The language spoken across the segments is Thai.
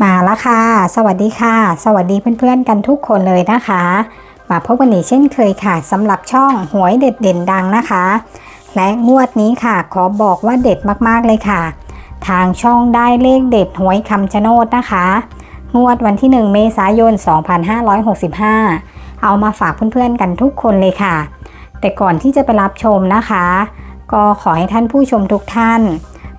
มาแล้วค่ะ สวัสดีค่ะ สวัสดีเพื่อนๆกันทุกคนเลยนะคะ มาพบกันอีกเช่นเคยค่ะสำหรับช่องหวยเด็ดเด่นดังนะคะ และงวดนี้ค่ะ ขอบอกว่าเด็ดมากๆเลยค่ะ ทางช่องได้เลขเด็ดหวยคำชะโนดนะคะ งวดวันที่ 1 เมษายน 2565 เอามาฝากเพื่อนๆกันทุกคนเลยค่ะ แต่ก่อนที่จะไปรับชมนะคะ ก็ขอให้ท่านผู้ชมทุกท่าน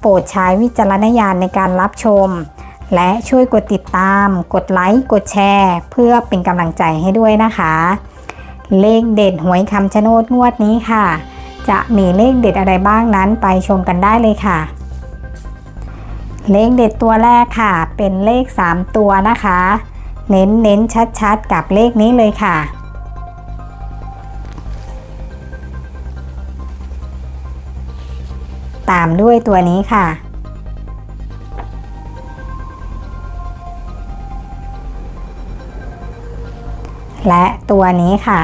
โปรดใช้วิจารณญาณในการรับชม และช่วยกดติดตาม กดไลค์ กดแชร์ เพื่อเป็นกำลังใจให้ด้วยนะคะ เลขเด็ดหวยคำชะโนดงวดนี้ค่ะ จะมีเลขเด็ดอะไรบ้างนั้นไปชมกันได้เลยค่ะ เลขเด็ดตัวแรกค่ะ เป็นเลข 3 ตัวนะคะ เน้นเน้นชัดๆ กับเลขนี้เลยค่ะตามด้วยตัวนี้ค่ะ และตัวนี้ค่ะ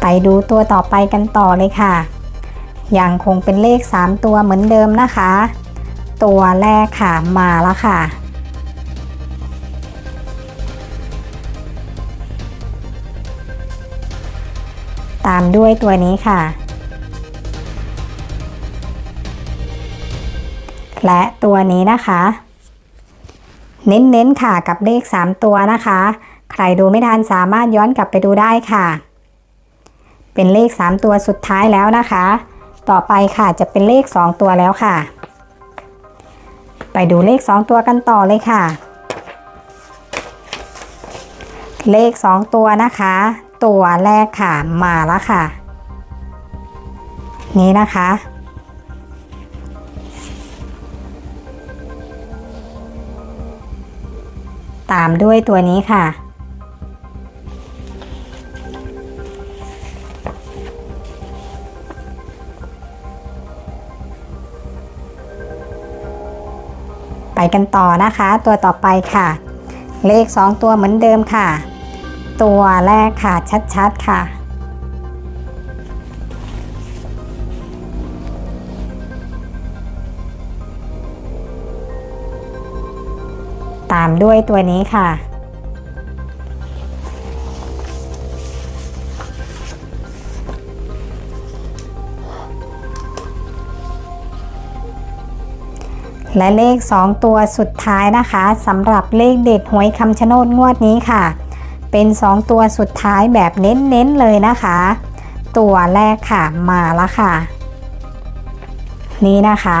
ไปดูตัวต่อไปกันต่อเลยค่ะ ยังคงเป็นเลข 3 ตัวเหมือนเดิมนะคะ ตัวแรกค่ะมาแล้วค่ะตามด้วยตัวนี้ค่ะ และตัวนี้นะคะ เน้นๆค่ะกับเลข 3 ตัวนะคะ ใครดูไม่ทันสามารถย้อนกลับไปดูได้ค่ะ เป็นเลข 3 ตัวสุดท้ายแล้วนะคะ ต่อไปค่ะจะเป็นเลข 2 ตัวแล้วค่ะ ไปดูเลข 2 ตัวกันต่อเลยค่ะ เลข 2 ตัวนะคะ ตัวแรกค่ะมาแล้วค่ะ นี้นะคะ ตามด้วยตัวนี้ค่ะ ไปกันต่อนะคะ ตัวต่อไปค่ะ เลข 2 ตัวเหมือนเดิมค่ะ ตัวแรกค่ะชัดๆค่ะ ตามด้วยตัวนี้ค่ะ และเลข 2 ตัวสุดท้ายนะคะสำหรับเลขเด็ดหวยคำชะโนดงวดนี้ค่ะ เป็น 2 ตัวสุดท้ายแบบเน้นๆเลยนะคะ ตัวแรกค่ะมาแล้วค่ะ นี่นะคะ